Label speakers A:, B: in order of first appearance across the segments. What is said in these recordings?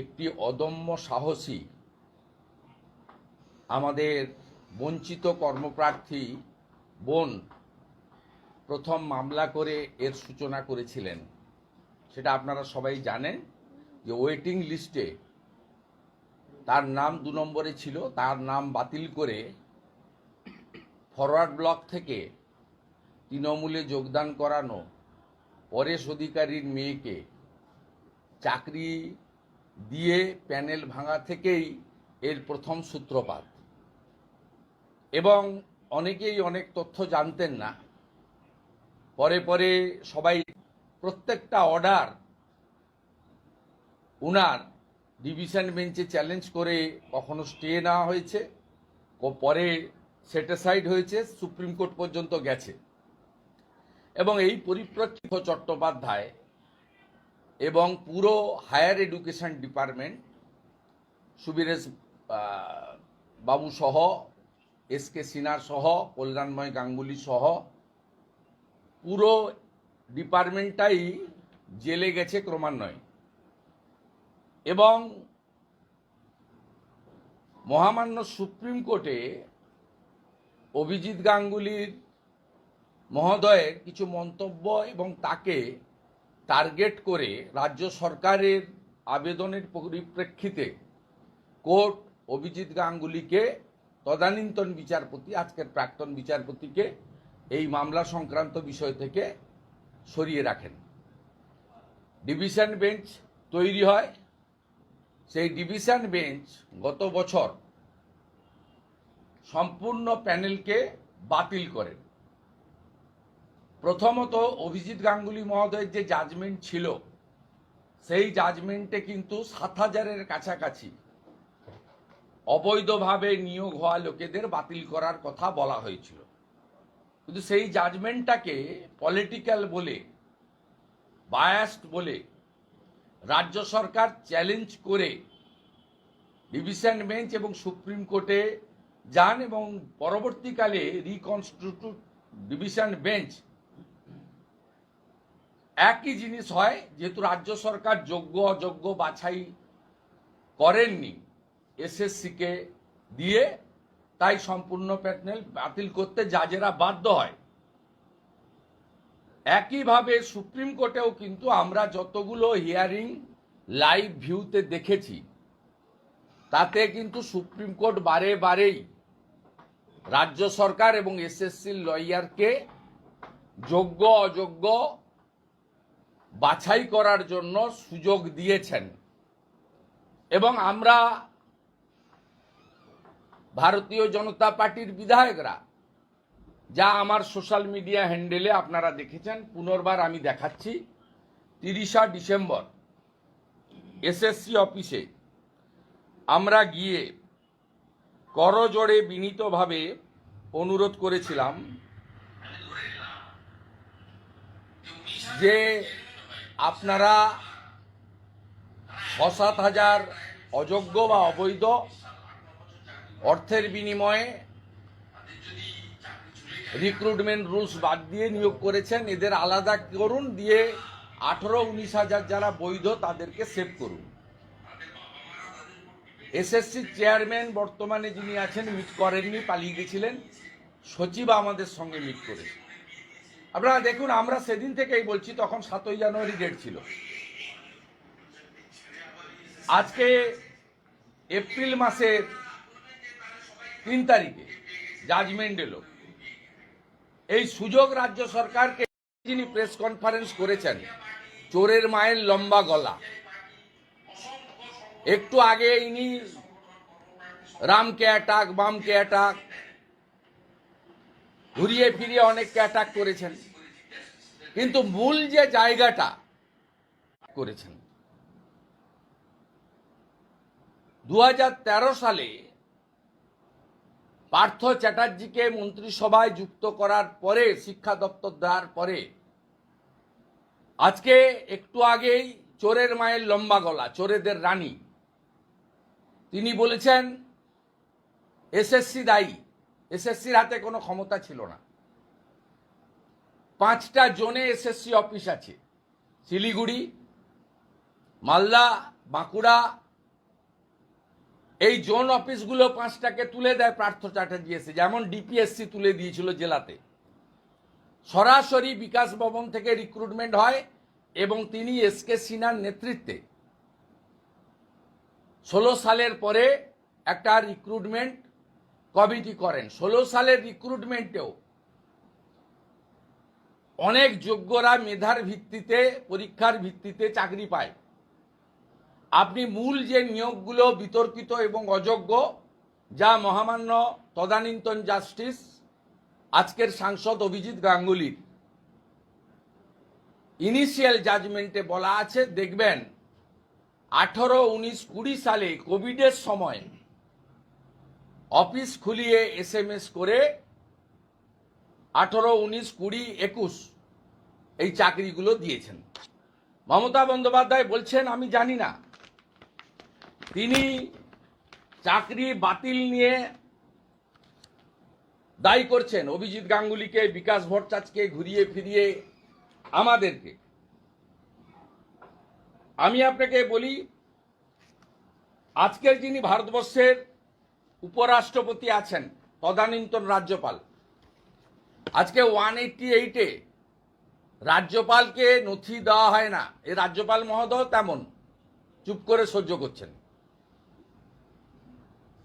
A: একটি অদম্য সাহসী, আমাদের বঞ্চিত কর্মপ্রার্থী বোন প্রথম মামলা করে এর সূচনা করেছিলেন। সেটা আপনারা সবাই জানেন যে ওয়েটিং লিস্টে তার নাম দু নম্বরে ছিল, তার নাম বাতিল করে ফরওয়ার্ড ব্লক থেকে তৃণমূলে যোগদান করানো পরেশ অধিকারীর মেয়েকে চাকরি দিয়ে প্যানেল ভাঙা থেকেই এর প্রথম সূত্রপাত। এবং অনেকেই অনেক তথ্য জানতেন না। পরে পরে সবাই প্রত্যেকটা অর্ডার উনার ডিভিশন বেঞ্চে চ্যালেঞ্জ করে কখনো স্টে নেওয়া হয়েছে ও পরে সেটিসাইড হয়েছে, সুপ্রিম কোর্ট পর্যন্ত গেছে। এবং এই পরিপ্রেক্ষিত চট্টোপাধ্যায় এবং পুরো হায়ার এডুকেশন ডিপার্টমেন্ট, সুবীরেশ বাবু সহ, এস কে সিনহার সহ, কল্যাণময় গাঙ্গুলি সহ, পুরো ডিপার্টমেন্টটাই জেলে গেছে ক্রমান্বয়ে। এবং মহামান্য সুপ্রিম কোর্টে অভিজিৎ গাঙ্গুলির মহোদয়ের কিছু মন্তব্য এবং তাকে টার্গেট করে রাজ্য সরকারের আবেদনের পরিপ্রেক্ষিতে কোর্ট অভিজিৎ গাঙ্গুলিকে তদানীন্তন বিচারপতি, আজকের প্রাক্তন বিচারপতিকে এই মামলা সংক্রান্ত বিষয় থেকে সরিয়ে রাখেন। ডিভিশন বেঞ্চ তৈরি হয়। সেই ডিভিশন বেঞ্চ গত বছর সম্পূর্ণ প্যানেলকে বাতিল করেন। প্রথমত অভিজিৎ গাঙ্গুলি মহোদয়ের যে জাজমেন্ট ছিল, সেই জাজমেন্টে কিন্তু সাত হাজারের কাছাকাছি অবৈধভাবে নিয়োগ হওয়া লোকেদের বাতিল করার কথা বলা হয়েছিল। কিন্তু সেই জাজমেন্টটাকে পলিটিক্যাল বলে বায়াস্ট বলে, রাজ্য সরকার চ্যালেঞ্জ করে ডিভিশন বেঞ্চ এবং সুপ্রিম কোর্টে যান এবং পরবর্তীকালে রিকনস্টিটিউট ডিভিশন বেঞ্চ একই জিনিস হয়, যেহেতু রাজ্য সরকার যোগ্য, অযোগ্য বাছাই করেননি, এসএসসিকে দিয়ে, তাই সম্পূর্ণ প্যানেল বাতিল করতে জাজেরা বাধ্য হয়। একইভাবে সুপ্রিম কোর্টেও কিন্তু আমরা যতগুলো হিয়ারিং লাইভ ভিউতে দেখেছি, তাতে কিন্তু সুপ্রিম কোর্ট বারে বারেই রাজ্য সরকার এবং এসএসসির লয়ারকে যোগ্য, অযোগ্য বাছাই করার জন্য সুযোগ দিয়েছেন। এবং আমরা ভারতীয় জনতা পার্টির বিধায়করা, যা আমার সোশ্যাল মিডিয়া হ্যান্ডেলে আপনারা দেখেছেন, পুনর্বার আমি দেখাচ্ছি, তিরিশা ডিসেম্বর, এসএসসি অফিসে আমরা গিয়ে করজোড়ে বিনীতভাবে অনুরোধ করেছিলাম যে আপনারা ছ সাত হাজার অযোগ্য বা অবৈধ অর্থের বিনিময়ে রিক্রুটমেন্ট রুলস বাদ দিয়ে নিয়োগ করেছেন, এদের আলাদা করুন, দিয়ে আঠেরো, উনিশ হাজার যারা বৈধ তাদেরকে সেভ করুন। এসএসসি চেয়ারম্যান বর্তমানে যিনি আছেন মিট করেননি, পালিয়ে গেছিলেন। সচিব আমাদের সঙ্গে মিট করেছে। আপনারা দেখুন, আমরা সেদিন থেকেই বলছি, তখন সাতই জানুয়ারি ডেট ছিল। আজকে এপ্রিল মাসের তিন তারিখে জাজমেন্ট এলো। এই সুযোগ রাজ্য সরকারকে যিনি প্রেস কনফারেন্স করেছেন, চোরের মায়ের লম্বা গলা। একটু আগে ইনি রামকে অ্যাটাক বামকে অ্যাটাক ঘুরিয়ে ফিরিয়ে অনেককে অ্যাটাক করেছেন। কিন্তু মূল যে জায়গাটা করেছেন দু হাজার তেরো সালে পার্থ চ্যাটার্জিকে মন্ত্রিসভায় যুক্ত করার পরে, শিক্ষা দপ্তর দেওয়ার পরে, আজকে একটু আগেই চোরের মায়ের লম্বা গলা, চোরেদের রানী, তিনি বলেছেন, এসএসসি দায়ী। এসএসসির হাতে কোনো ক্ষমতা ছিল না। পাঁচটা জোনে এসএসসি অফিস আছে। শিলিগুড়ি, মালদা, বাঁকুড়া। এই জোন অফিসগুলো পাঁচটাকে তুলে দেয় পার্থ চ্যাটার্জি এসে। যেমন ডিপিএসসি তুলে দিয়েছিল জেলাতে। সরাসরি বিকাশ ভবন থেকে রিক্রুটমেন্ট হয় এবং তিনি এস কে সিনহার নেতৃত্বে। ষোলো সালের পরে একটা রিক্রুটমেন্ট কমিটি করেন। ষোলো সালের রিক্রুটমেন্টেও অনেক যোগ্যরা মেধার ভিত্তিতে, পরীক্ষার ভিত্তিতে চাকরি পায়। আপনি মূল যে নিয়োগগুলো বিতর্কিত এবং অযোগ্য, যা মহামান্য তদানীন্তন জাস্টিস, আজকের সাংসদ অভিজিৎ গাঙ্গুলির। ইনিশিয়াল জাজমেন্টে বলা আছে, দেখবেন, আঠারো, উনিশ, কুড়ি সালে কোভিডের সময় অফিস খুলিয়ে এস এম এস করে আঠারো, উনিশ, কুড়ি, একুশ এই চাকরিগুলো দিয়েছেন। মমতা বন্দ্যোপাধ্যায় বলছেন, আমি জানি না। তিনি চাকরি বাতিল নিয়ে দায়ী করছেন অভিজিৎ গাঙ্গুলিকে, বিকাশ ভট্টাচার্যকে ঘুরিয়ে ফিরিয়ে আমাদেরকে। আমি আপনাকে বলি, আজকের যিনি ভারতবর্ষের উপরাষ্ট্রপতি আছেন তদানীন্তন রাজ্যপাল। আজকে ওয়ান এইটটি এইটে রাজ্যপালকে নথি দেওয়া হয় না। এই রাজ্যপাল মহোদয় তেমন চুপ করে সহ্য করছেন।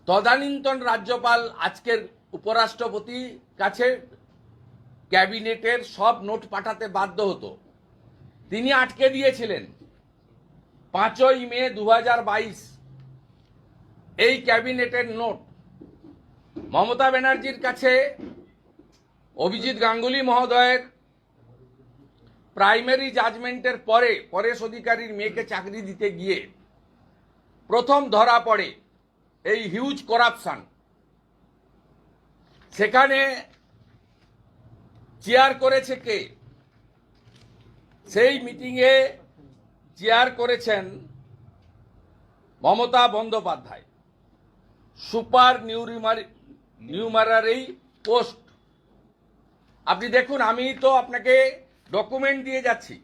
A: তদানীন্তন রাজ্যপাল আজকের উপরাষ্ট্রপতি কাছে ক্যাবিনেটের সব নোট পাঠাতে বাধ্য হতো। তিনি আটকে দিয়েছিলেন। পাঁচই মে দু হাজার বাইশ এই ক্যাবিনেটের নোট মমতা ব্যানার্জির কাছে অভিজিৎ গাঙ্গুলি মহোদয়ের প্রাইমারি জাজমেন্টের পরে, পরেশ অধিকারীর মেয়েকে চাকরি দিতে গিয়ে প্রথম ধরা পড়ে এই হিউজ করাপশন সেখানে চেয়ার করেছে কে? সেই মিটিংয়ে চেয়ার করেছেন Mamata Bandyopadhyay. Super numerary numerary post আপনি দেখুন, আমি তো আপনাকে ডকুমেন্ট দিয়ে যাচ্ছি।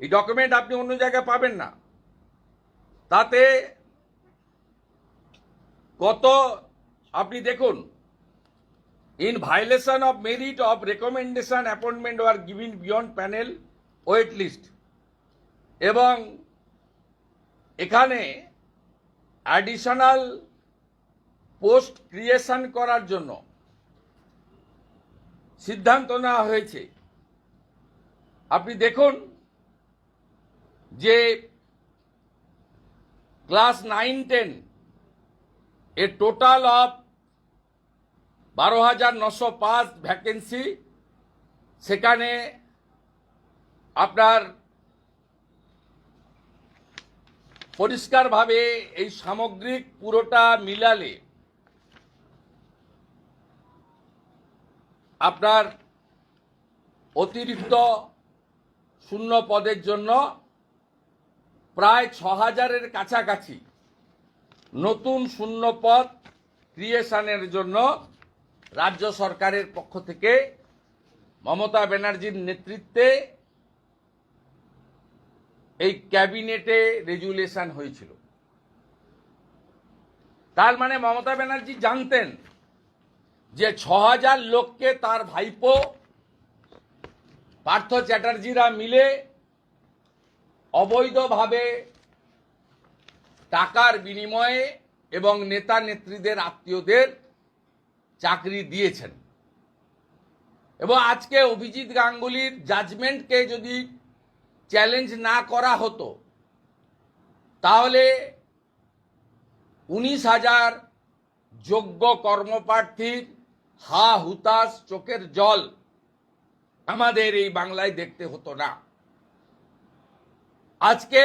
A: এই ডকুমেন্ট আপনি অন্য জায়গায় পাবেন না। তাতে কত, আপনি দেখুন in violation of merit of recommendation appointment were given beyond panel wait list এবং এখানে অ্যাডিশনাল পোস্ট ক্রিয়েশন করার জন্য সিদ্ধান্ত নেওয়া হয়েছে। আপনি দেখুন যে class nine, ten a total of বারো হাজার নশো পাঁচ ভ্যাকেন্সি, সেখানে আপনার পরিষ্কারভাবে এই সামগ্রিক পুরোটা মিলালে আপনার অতিরিক্ত শূন্য পদের জন্য প্রায় ছ হাজারের কাছাকাছি নতুন শূন্য পদ ক্রিয়েশনের জন্য রাজ্য সরকারের পক্ষ থেকে মমতা ব্যানার্জির নেতৃত্বে এই ক্যাবিনেটে রেজুলেশন হয়েছিল। তার মানে মমতা ব্যানার্জি জানতেন যে ছ হাজার লোককে তার ভাইপো পার্থ চ্যাটার্জিরা মিলে অবৈধভাবে টাকার বিনিময়ে এবং নেতা নেত্রীদের আত্মীয়দের চাকরি দিয়েছেন। এবং আজকে অভিজিৎ গাঙ্গুলির জাজমেন্টকে যদি চ্যালেঞ্জ না করা হতো, তাহলে উনিশ হাজার যোগ্য কর্মপ্রার্থীর হা হুতাশ চোখের জল। আমাদের এই বাংলায় দেখতে হতো না। আজকে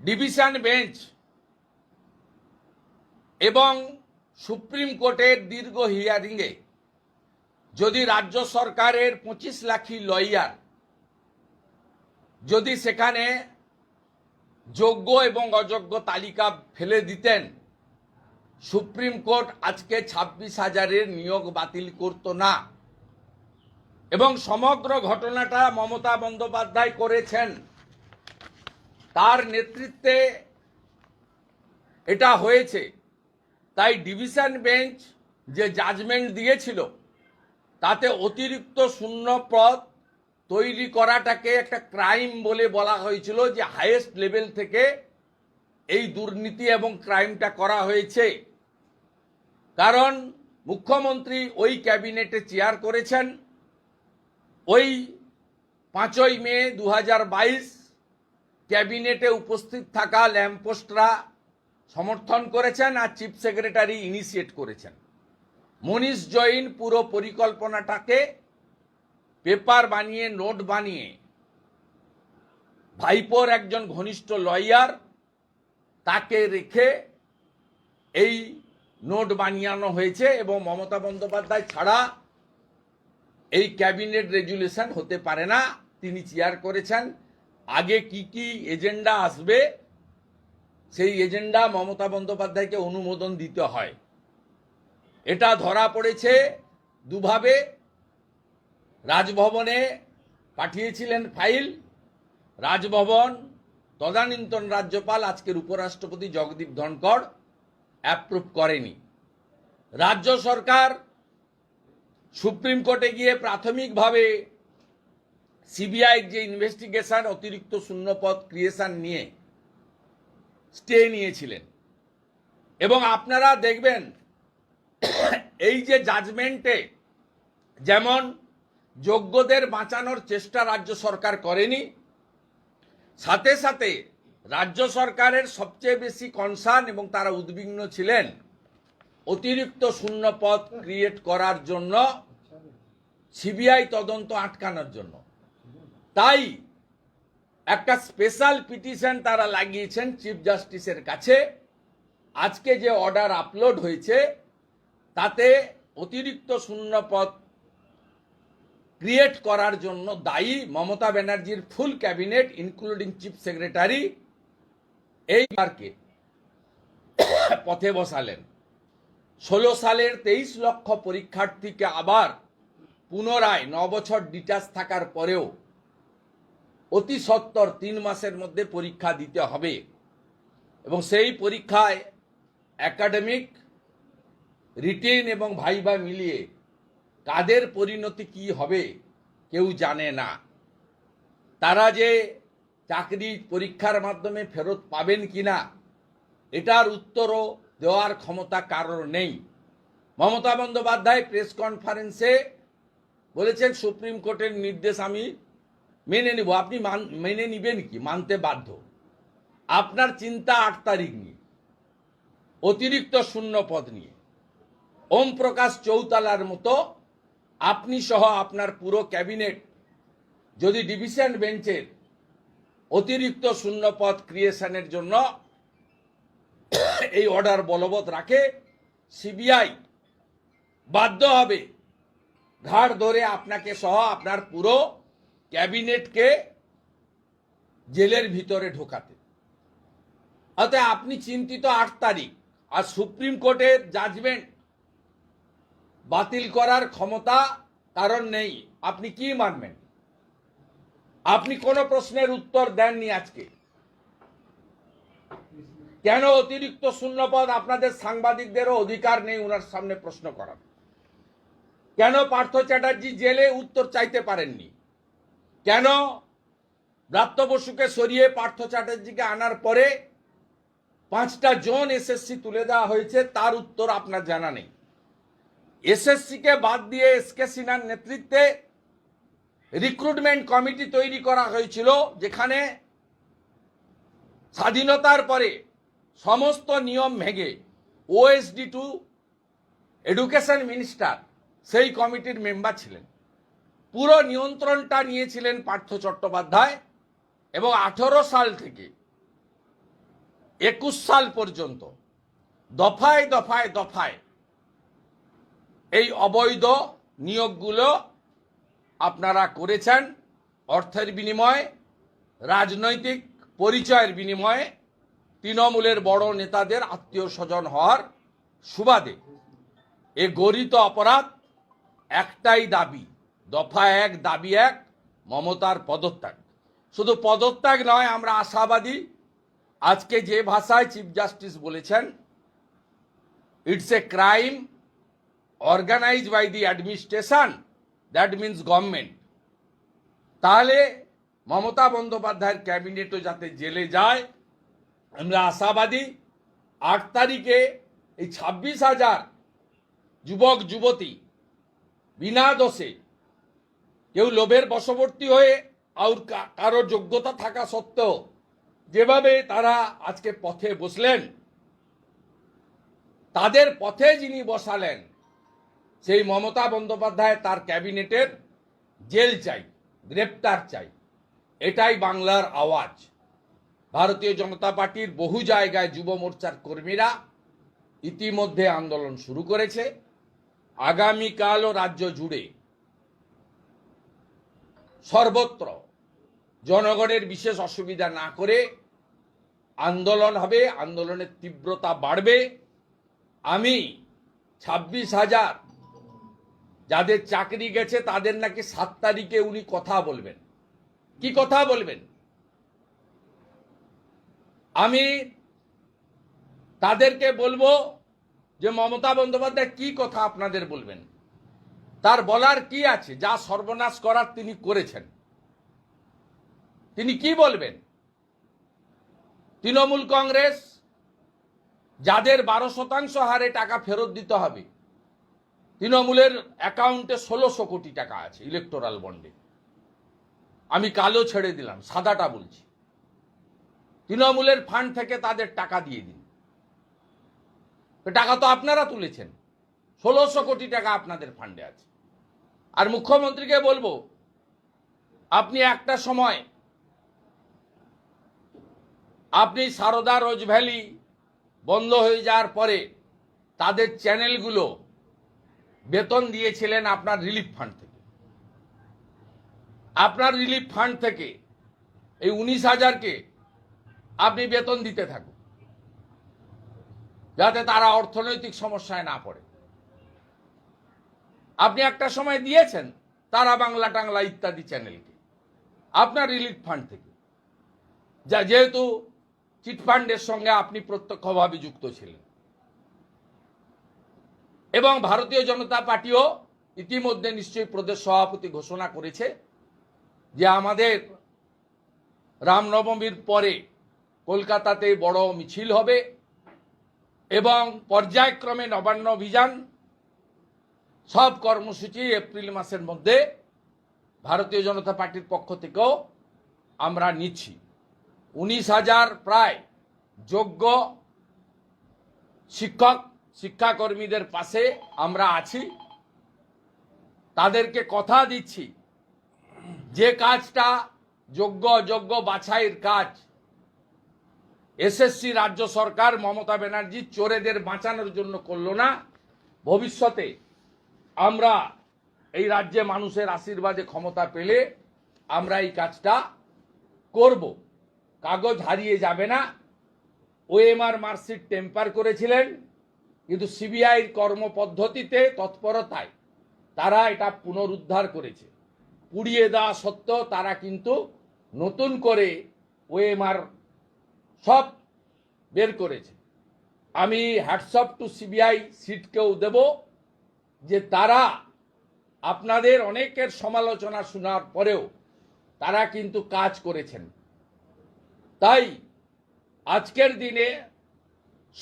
A: ডিভিশন বেঞ্চ এবং সুপ্রিম কোর্টের দীর্ঘ হিয়ারিংয়ে যদি রাজ্য সরকারের পঁচিশ লাখি লয়ার যদি সেখানে যোগ্য এবং অযোগ্য তালিকা ফেলে দিতেন সুপ্রিম কোর্ট আজকে ছাব্বিশ হাজারের নিয়োগ বাতিল করত না। এবং সমগ্র ঘটনাটা মমতা বন্দ্যোপাধ্যায় করেছেন। তার নেতৃত্বে এটা হয়েছে। তাই ডিভিশন বেঞ্চ যে জাজমেন্ট দিয়েছিল, তাতে অতিরিক্ত শূন্য পদ তৈরি করাটাকে একটা ক্রাইম বলে বলা হয়েছিল যে হাইয়েস্ট লেভেল থেকে এই দুর্নীতি এবং ক্রাইমটা করা হয়েছে। কারণ মুখ্যমন্ত্রী ওই ক্যাবিনেটে চেয়ার করেছেন। ওই পাঁচই মে দু হাজার বাইশ ক্যাবিনেটে উপস্থিত থাকা ল্যাম্পপোস্টরা সমর্থন করেছেন আর চিফ সেক্রেটারি ইনিশিয়েট করেছেন। মনীষ জৈন পুরো পরিকল্পনাটাকে পেপার বানিয়ে, নোট বানিয়ে, ভাইপোর একজন ঘনিষ্ঠ লয়ার, তাকে রেখে এই নোট বানিয়ানো হয়েছে এবং মমতা বন্দ্যোপাধ্যায় ছাড়া এই ক্যাবিনেট রেজুলেশন হতে পারে না। তিনি চেয়ার করেছেন। আগে কি কি এজেন্ডা আসবে, সেই এজেন্ডা মমতা বন্দ্যোপাধ্যায়কে অনুমোদন দিতে হয়। এটা ধরা পড়েছে দুভাবে। রাজভবনে পাঠিয়েছিলেন ফাইল। রাজভবন তদানীন্তন রাজ্যপাল, আজকের উপরাষ্ট্রপতি জগদীপ ধনকড় অ্যাপ্রুভ করেনি। রাজ্য সরকার সুপ্রিম কোর্টে গিয়ে প্রাথমিকভাবে সিবিআই যে ইনভেস্টিগেশন অতিরিক্ত শূন্যপদ ক্রিয়েশন নিয়ে স্টে নিয়েছিলেন। এবং আপনারা দেখবেন, এই যে জাজমেন্টে যেমন যোগ্যদের বাঁচানোর চেষ্টা রাজ্য সরকার করেনি, সাথে সাথে রাজ্য সরকারের সবচেয়ে বেশি কনসার্ন এবং তারা উদ্বিগ্ন ছিলেন অতিরিক্ত শূন্য পদ ক্রিয়েট করার জন্য সিবিআই তদন্ত আটকানোর জন্য। তাই একটা স্পেশাল পিটিশন তারা লাগিয়েছেন চিফ জাস্টিসের কাছে। আজকে যে অর্ডার আপলোড হয়েছে, তাতে অতিরিক্ত শূন্য পদ ক্রিয়েট করার জন্য দায়ী মমতা ব্যানার্জির full cabinet including chief secretary এইবারকে পথে বসালেন। ষোলো সালের তেইশ লক্ষ পরীক্ষার্থীকে আবার পুনরায় ন বছর ডিটাচ থাকার পরেও অতি সত্তর তিন মাসের মধ্যে পরীক্ষা দিতে হবে। এবং সেই পরীক্ষায় একাডেমিক রিটেন এবং ভাইবা মিলিয়ে কাদের পরিণতি কি হবে কেউ জানে না। তারা যে চাকরি পরীক্ষার মাধ্যমে ফেরত পাবেন কিনা, এটার উত্তরও দেওয়ার ক্ষমতা কারোর নেই। মমতা বন্দ্যোপাধ্যায় প্রেস কনফারেন্সে বলেছেন, সুপ্রিম কোর্টের নির্দেশ আমি মেনে নিব। আপনি মান- মেনে নিবেন কি? মানতে বাধ্য। আপনার চিন্তা আট তারিখ নিয়ে, অতিরিক্ত শূন্য পদ নিয়ে। ওম প্রকাশ চৌতালার মতো আপনি সহ আপনার পুরো ক্যাবিনেট, যদি ডিভিশন বেঞ্চের অতিরিক্ত শূন্য পদ ক্রিয়েশনের জন্য এই অর্ডার বলবৎ রাখে। সিবিআই বাধ্য হবে। ঘাড় ধরে আপনাকে সহ আপনার পুরো ক্যাবিনেটকে জেলের ভিতরে ঢোকাতে। অতএব আপনি চিন্তিত আট তারিখ আর সুপ্রিম কোর্টের জাজমেন্ট বাতিল করার ক্ষমতা কারণ নেই। আপনি কি মানবেন? আপনি কোনো প্রশ্নের উত্তর দেননি আজকে। কেন অতিরিক্ত শূন্যপদ আপনাদের সাংবাদিকদেরও অধিকার নেই ওনার সামনে প্রশ্ন করার? কেন পার্থ চ্যাটার্জি জেলে উত্তর চাইতে পারেননি? কেন ব্রাত্য বসুকে সরিয়ে পার্থ চ্যাটার্জিকে আনার পরে পাঁচটা জোন এসএসসি তুলে দেওয়া হয়েছে, তার উত্তর আপনার জানা নেই। এসএসসিকে বাদ দিয়ে এস কে সিনহার নেতৃত্বে রিক্রুটমেন্ট কমিটি তৈরি করা হয়েছিল, যেখানে স্বাধীনতার পরে সমস্ত নিয়ম ভেঙে ওএসডি টু এডুকেশন মিনিস্টার সেই কমিটির মেম্বার ছিলেন। পুরো নিয়ন্ত্রণটা নিয়েছিলেন পার্থ চট্টোপাধ্যায় এবং আঠেরো সাল থেকে একুশ সাল পর্যন্ত দফায় দফায় দফায় এই অবৈধ নিয়োগগুলো আপনারা করেছেন অর্থের বিনিময়ে, রাজনৈতিক পরিচয়ের বিনিময়ে তৃণমূলের বড় নেতাদের আত্মীয় স্বজন হওয়ার সুবাদে এ গরিত অপরাধ একটাই দাবি, দফা এক, দাবি এক, মমতার পদত্যাগ। শুধু পদত্যাগ নয়, আমরা আশাবাদী আজকে যে ভাষায় চিফ জাস্টিস বলেছেন it's a crime organise by the administration that means government তাহলে মমতা বন্দ্যোপাধ্যায়ের ক্যাবিনেটও যাতে জেলে যায়, আমরা আশাবাদী, আট তারিখে এই ছাব্বিশ হাজার যুবক, যুবতী বিনা দোষে কেউ লোভের বশবর্তী হয়ে আর কারও যোগ্যতা থাকা সত্ত্বেও যেভাবে তারা আজকে পথে বসলেন, তাদের পথে যিনি বসালেন সেই মমতা বন্দ্যোপাধ্যায় তার ক্যাবিনেটের জেল চাই, গ্রেপ্তার চাই। এটাই বাংলার আওয়াজ। ভারতীয় জনতা পার্টির বহু জায়গায় যুব মোর্চার কর্মীরা ইতিমধ্যে আন্দোলন শুরু করেছে। আগামীকালও রাজ্য জুড়ে সর্বত্র জনগণের বিশেষ অসুবিধা না করে আন্দোলন হবে, আন্দোলনের তীব্রতা বাড়বে। আমি ছাব্বিশ হাজার যাদের চাকরি গেছে, তাদের নাকি সাত তারিখে উনি কথা বলবেন। কি কথা বলবেন? আমি তাদেরকে বলব যে, মমতা বন্দ্যোপাধ্যায় কি কথা আপনাদের বলবেন? তার বলার কি আছে? যা সর্বনাশ করার তিনি করেছেন। তিনি কি বলবেন? তৃণমূল কংগ্রেস, যাদের বারো শতাংশ হারে টাকা ফেরত দিতে হবে তৃণমূলের অ্যাকাউন্টে ষোলোশো কোটি টাকা আছে ইলেকটোরাল বন্ডে আমি কালো ছেড়ে দিলাম, সাদাটা বলছি। তৃণমূলের ফান্ড থেকে তাদের টাকা দিয়ে দিন। টাকা তো আপনারা তুলেছেন। ষোলোশো কোটি টাকা আপনাদের ফান্ডে আছে। আর মুখ্যমন্ত্রীকে বলব, আপনি একটা সময়, আপনি সারদা রোজ ভ্যালি বন্ধ হয়ে যাওয়ার পরে তাদের চ্যানেলগুলো বেতন দিয়েছিলেন আপনার রিলিফ ফান্ড থেকে। আপনার রিলিফ ফান্ড থেকে এই উনিশ হাজারকে আপনি বেতন দিতে থাকুন, যাতে তারা অর্থনৈতিক সমস্যায় না পড়ে। আপনি একটা সময় দিয়েছেন তারা বাংলা টাংলা ইত্যাদি চ্যানেলকে, আপনার রিলিফ ফান্ড থেকে। যা যেহেতু চিটফান্ডের সঙ্গে আপনি প্রত্যক্ষভাবে যুক্ত ছিলেন। এবং ভারতীয় জনতা পার্টিও ইতিমধ্যে নিশ্চয়ই প্রদেশ সভাপতি ঘোষণা করেছে যে আমাদের রামনবমীর পরে কলকাতাতে বড় মিছিল হবে এবং পর্যায়ক্রমে নবান্ন অভিযান, সব কর্মসূচি এপ্রিল মাসের মধ্যে ভারতীয় জনতা পার্টির পক্ষ থেকেও আমরা নিচ্ছি। উনিশ হাজার প্রায় যোগ্য শিক্ষক শিক্ষাকর্মীদের পাশে আমরা আছি। তাদেরকে কথা দিচ্ছি। যে কাজটা যোগ্য অযোগ্য বাছাইয়ের কাজ, এসএসসি রাজ্য সরকার মমতা ব্যানার্জি চোরেদের বাঁচানোর জন্য করল না। ভবিষ্যতে আমরা এই রাজ্যে মানুষের আশীর্বাদে ক্ষমতা পেলে আমরা এই কাজটা করব। কাগজ হারিয়ে যাবে না। ওএমআর মার্কশিট টেম্পার করেছিলেন। কিন্তু সিবিআইয়ের কর্মপদ্ধতিতে তৎপরতায় তারা এটা পুনরুদ্ধার করেছে। পুড়িয়ে দেওয়া সত্ত্বেও তারা কিন্তু নতুন করে ওএমআর সব বের করেছে। আমি হ্যাটসঅপ টু সিবিআই সিটকেও দেব যে তারা আপনাদের অনেকের সমালোচনা শোনার পরেও তারা কিন্তু কাজ করেছেন। তাই আজকের দিনে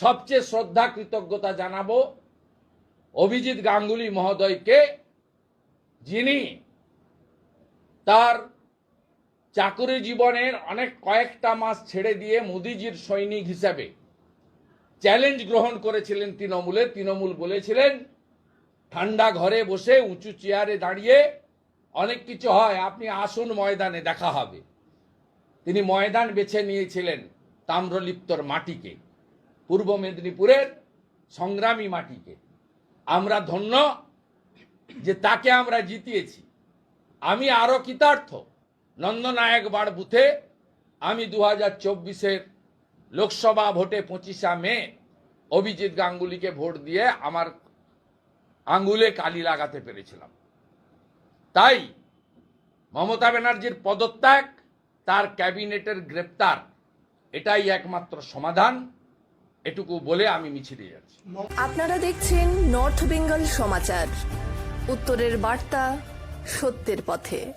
A: সবচেয়ে শ্রদ্ধা কৃতজ্ঞতা জানাব অভিজিৎ গাঙ্গুলি মহোদয়কে, যিনি তার চাকরি জীবনের অনেক কয়েকটা মাস ছেড়ে দিয়ে মোদিজির সৈনিক হিসাবে চ্যালেঞ্জ গ্রহণ করেছিলেন তৃণমূলে। তৃণমূল বলেছিলেন, ঠান্ডা ঘরে বসে উঁচু চেয়ারে দাঁড়িয়ে অনেক কিছু হয়, আপনি আসুন ময়দানে, দেখা হবে। তিনি ময়দান বেছে নিয়েছিলেন তাম্রলিপ্তর মাটিকে। পূর্ব মেদিনীপুরের সংগ্রামী মাটিকে। আমরা ধন্য যে তাকে আমরা জিতিয়েছি। আমি আরও কৃতার্থ। নন্দনায়ক বার বুথে আমি দু হাজার চব্বিশের লোকসভা ভোটে পঁচিশা মে অভিজিৎ গাঙ্গুলিকে ভোট দিয়ে আমার আঙ্গুলে কালি লাগাতে পেরেছিলাম। তাই মমতা ব্যানার্জির পদত্যাগ, তার ক্যাবিনেটের গ্রেপ্তার, এটাই একমাত্র সমাধান। এটুকু বলে আমি মিছিলে যাচ্ছি।
B: আপনারা দেখছেন নর্থ বেঙ্গল সমাচার। উত্তরের বার্তা সত্যের পথে।